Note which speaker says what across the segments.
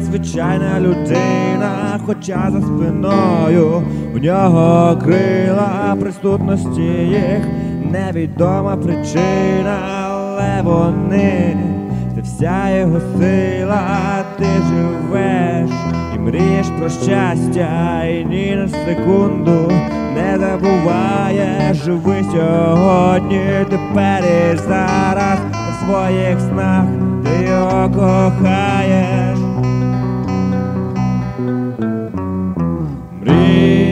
Speaker 1: звичайна людина, хоча за спиною. У нього крила присутності їх невідома причина, але вони це вся його сила, ти живеш і мрієш про щастя, і ні на секунду не забуваєш, живи сьогодні, тепер і зараз. У своїх снах ти його кохаєш.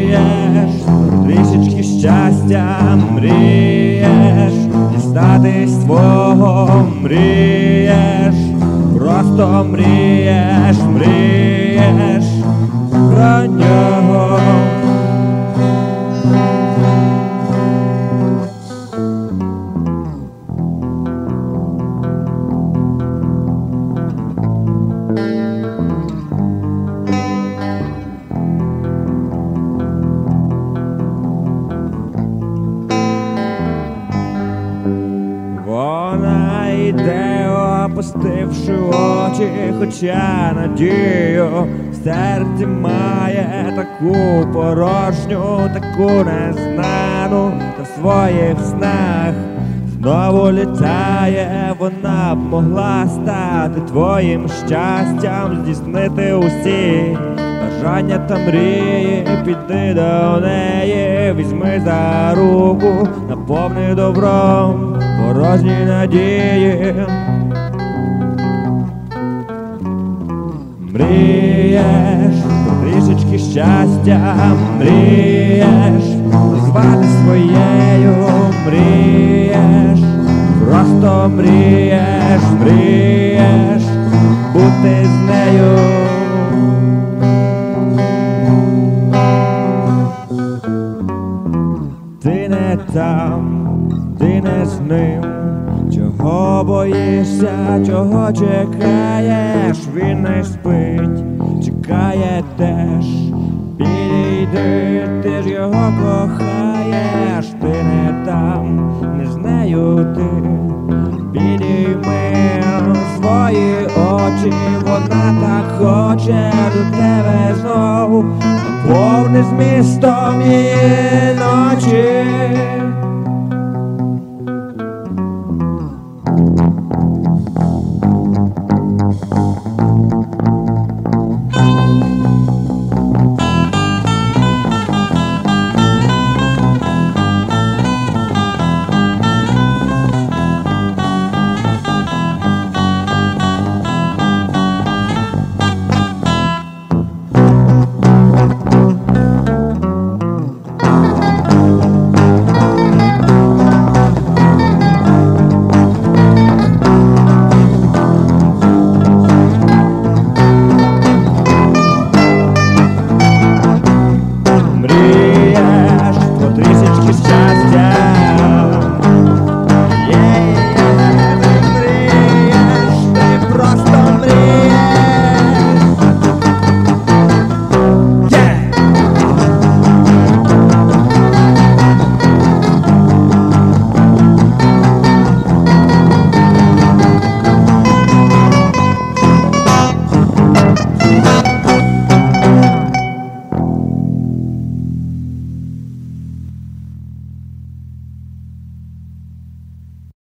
Speaker 1: Мрієш трішечки щастя, мрієш дістатись свого, мрієш, просто мрієш, мрієш про нього. Опустивши очі, хоча надію в серці має таку порожню, таку незнану, та своїх снах знову літає, вона б могла стати твоїм щастям, здійснити усі бажання та мрії, піди до неї, візьми за руку, наповни добром порожні надії. Мрієш трішечки щастя, мрієш звати своєю, мрієш, просто мрієш, мрієш бути з нею. Ти не там, ти не з ним. Чого боїшся, чого чекаєш, він не спить, чекає теж. Підійди, ти ж його кохаєш, ти не там, не з нею ти. Підійми свої очі, вона так хоче до тебе знов, наповни змістом її ночі. was just